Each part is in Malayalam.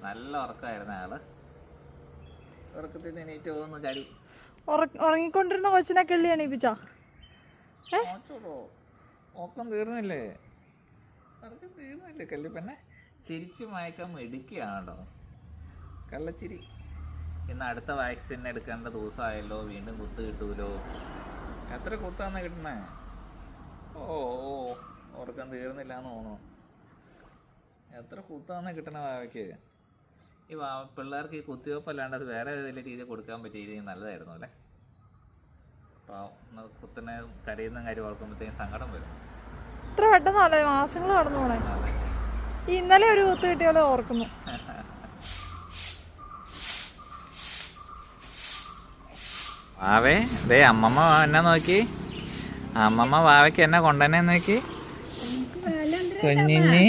നല്ല ഉറക്കമായിരുന്നു അയാൾ ഉറക്കത്തിൽ നിന്ന് എണീറ്റ് പോകുന്നു ചടി. ഉറ- ഉറങ്ങിക്കൊണ്ടിരുന്ന കൊച്ചിനെ കിള്ളി എണീപ്പിച്ചാ? ഉറക്കം തീർന്നില്ലേ? ഉറക്കം തീർന്നില്ലേ കള്ളിപ്പെന്നെ ചിരിച്ച് മയക്കം എടുക്കുകയാണോ കള്ളച്ചിരി. ഇന്ന് അടുത്ത വാക്സിൻ എടുക്കേണ്ട ദിവസമായല്ലോ വീണ്ടും കുത്ത് കിട്ടൂലോ? എത്ര കുത്താന്ന് കിട്ടണേ ഓ ഓ ഉറക്കം തീർന്നില്ല എന്ന് തോന്നുന്നു. എത്ര കുത്താന്ന് കിട്ടണ വാവയ്ക്ക്? ഈ വാ പിള്ളേർക്ക് ഈ കുത്തിവെപ്പ് അല്ലാണ്ട് അത് വേറെ ഏതെങ്കിലും രീതിയിൽ കൊടുക്കാൻ പറ്റിയിരുന്നെങ്കിൽ നല്ലതായിരുന്നു അല്ലേ? അപ്പോൾ കുത്തനെ കരയുന്ന കാര്യം ഓർക്കുമ്പോഴത്തേക്കും സങ്കടം വരും. ഇത്ര പെട്ടെന്നല്ലേ മാസങ്ങൾ കടന്നു പോണേ. ഇന്നലെ ഒരു കുത്ത് കിട്ടിയോലെ ഓർക്കുന്നു. വാവേ ദേ അമ്മമ്മ എന്നെ നോക്കി. അമ്മമ്മ വാവയ്ക്ക് എന്നെ കൊണ്ടുതന്നെ നോക്കി. കുഞ്ഞിഞ്ഞി.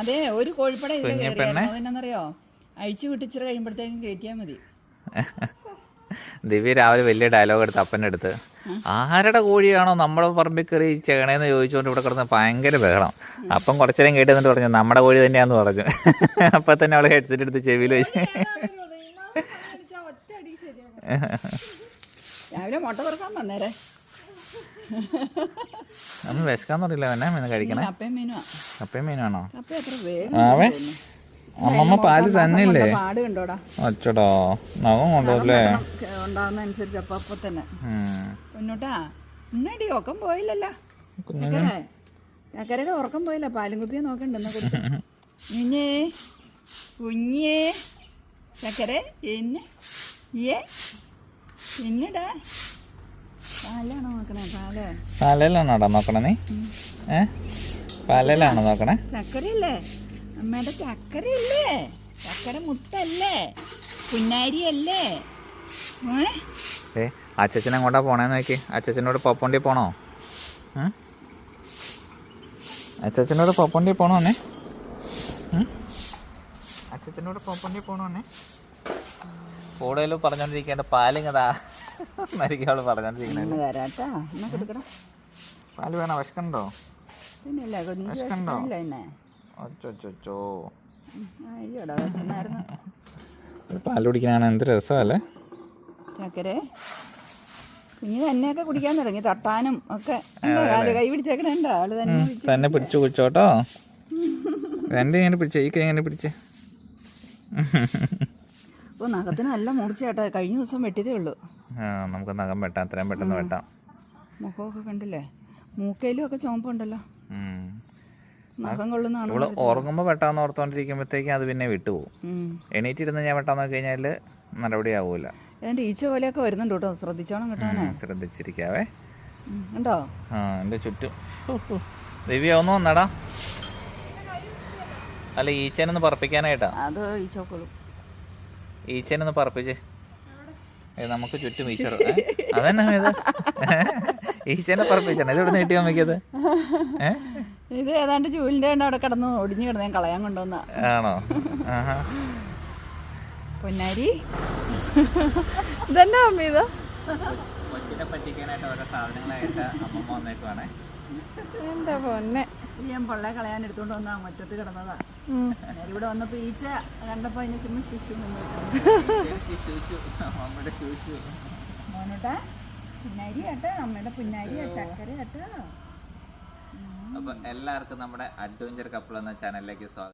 അതെ ഒരു കോഴിപ്പട അതെന്നറിയോ അഴിച്ചു വിട്ടിച്ചിറ കഴിയുമ്പോഴത്തേക്കും കയറ്റിയാൽ മതി. ദിവ്യ രാവിലെ വലിയ ഡയലോഗ് എടുത്ത് അപ്പന്റെ അടുത്ത് ആരുടെ കോഴിയാണോ നമ്മുടെ പറമ്പിൽ കയറി ചേണേന്ന് ചോദിച്ചുകൊണ്ട് ഇവിടെ കിടന്ന് ഭയങ്കര ബഹളം. അപ്പം കുറച്ചേരം കേട്ടെന്നിട്ട് പറഞ്ഞു നമ്മുടെ കോഴി തന്നെയാന്ന് പറഞ്ഞു. അപ്പൊ തന്നെ അവളെ ഹെഡ്സെറ്റ് എടുത്ത് ചെവിയിൽ വെച്ച്. രാവിലെ മുട്ട തുറക്കാൻ വന്നേരെ. നമ്മൾ വിശക്കാൻ തുടങ്ങില്ല എന്നെ മീൻ കഴിക്കണേ? കപ്പയും വേഗം ആവേ. അമ്മമ്മ പാൽ തന്നില്ലേ? അച്ചടോ. നഖം കൊണ്ടുപോലേ ഉണ്ടാവുന്നതനുസരിച്ച് അപ്പൊ അപ്പൊ തന്നെ. കുഞ്ഞോട്ടാ ഇന്നടി ഒക്കം പോയില്ലല്ലോ. ചക്കരയുടെ ഉറക്കം പോയില്ല. പാലും കുപ്പിയെ നോക്കണ്ടെന്ന് കുഞ്ഞേ കുഞ്ഞേ ചക്കരെ പിന്നെ ഏ പാൽ പാലയിലാണോടാ നോക്കണേ നീ? ഏ? പാലയിലാണോ നോക്കണേ? ചക്കരയല്ലേ? അമ്മയുടെ ചക്കരയല്ലേ? ചക്കര മുട്ടല്ലേ പുന്നാരിയല്ലേ? ഏ? അച്ഛൻ എങ്ങോട്ടാ പോണേന്ന് നോക്കി. അച്ഛനോട് പപ്പുണ്ടി പോണോ? ഉം? പോണോ അന്നേ അച്ഛനോട് അച്ചച്ചനോട് പോണോ അന്നേ കൂടുതലും പറഞ്ഞോണ്ടിരിക്കേണ്ട പാലിങ്ങതാ എന്നായിരിക്കും അവൾ പറഞ്ഞോണ്ടിരിക്കണേ എന്നാ കൊടുക്കടാ. പാൽ വേണോ? വിശക്കണ്ടോ പിന്നല്ല കുഞ്ഞു വിശക്കണ്ടോ? വിശക്കില്ല എന്നെ? ഒച്ചോ അയ്യോടാ വിശന്നായിരുന്നു. പാൽ കുടിക്കാനാണ് എന്ത് രസമല്ലേ? ചക്കരെ തന്നെ തന്നെയൊക്കെ കുടിക്കാൻ തുടങ്ങി. തട്ടാനും ഒക്കെ കൈ പിടിച്ചേക്കണേണ്ട. ആൾ തന്നെ പിടിച്ച് തന്നെ പിടിച്ചു കുടിച്ചോട്ടോ. രണ്ട് ഇങ്ങനെ പിടിച്ചേ ഈ കൈ ഇങ്ങനെ പിടിച്ച്. ഓ നഖത്തിന് നല്ല മൂർച്ച കേട്ടോ കഴിഞ്ഞ ദിവസം വെട്ടിയതേ ഉള്ളൂ. നമുക്ക് നഖം വെട്ടാം. അത്രയും പെട്ടെന്ന് വെട്ടാം. മുഖമൊക്കെ കണ്ടില്ലേ? മൂക്കയിലും ഒക്കെ ചുമപ്പുണ്ടല്ലോ ഉം. നഖം കൊള്ളുന്നതാണ് ഇവൾ ഉറങ്ങുമ്പോൾ വെട്ടാന്ന് ഓർത്തോണ്ടിരിക്കുമ്പോഴത്തേക്കും അത് പിന്നെ വിട്ടുപോകും. എണീറ്റിരുന്ന് ഞാൻ വെട്ടാന്ന് നോക്കി കഴിഞ്ഞാൽ നടപടി ആവൂല. എന്റെ ഈച്ച പോലെയൊക്കെ വരുന്നുണ്ട് കേട്ടോ. ശ്രദ്ധിച്ചോണം കേട്ടോ ശ്രദ്ധിച്ചിരിക്കാവേ. ഉണ്ടോ? ആ എന്റെ ചുറ്റും. ദിവ്യ ഒന്ന് വന്നടാ. അല്ല ഈച്ചനൊന്ന് പറപ്പിക്കാനായിട്ടാ. അത് ഈച്ചോക്കോളും ഈച്ചേനൊന്ന് പറപ്പിച്ച്. പറപ്പിച്ചേ നമുക്ക് ചുറ്റും ഈച്ചർ അതന്നെ ഇത്. ഈച്ചേനെ പറപ്പിച്ചാണ്. ഇത് ഇവിടെ നീട്ടി അമ്മയ്ക്കത് ഇത് ഏതാണ്ട് ജൂലിന്റെ അവിടെ കിടന്ന് ഒടിഞ്ഞു കിടന്ന് ഞാൻ കളയാൻ കൊണ്ടുവന്ന. ആണോ? പൊന്നാരി. ഇതന്നെ അമ്മ ഇത്? കൊച്ചിനെ പറ്റിക്കാനായിട്ട് ഓരോ സാധനങ്ങളായിട്ട് അമ്മമ്മ വന്നേക്കുവാണേ. എന്റെ പൊന്നെ. ഇത് ഞാൻ പൊള്ളെ കളയാൻ എടുത്തോണ്ട് വന്നാ മുറ്റത്ത് കിടന്നതാ. ഞാൻ ഇവിടെ വന്നപ്പോ ഈച്ച കണ്ടപ്പോ അതിനെ ചുമ്മാ ശിശു എന്ന് വെച്ചു മോനോട്ടാ പിന്നാരി കേട്ടോ അമ്മയുടെ പിന്നാരി ചക്കര കേട്ടോ. അപ്പൊ എല്ലാവർക്കും നമ്മുടെ അഡ്വഞ്ചർ കപ്പിൾ എന്ന ചാനലിലേക്ക് സ്വാഗതം.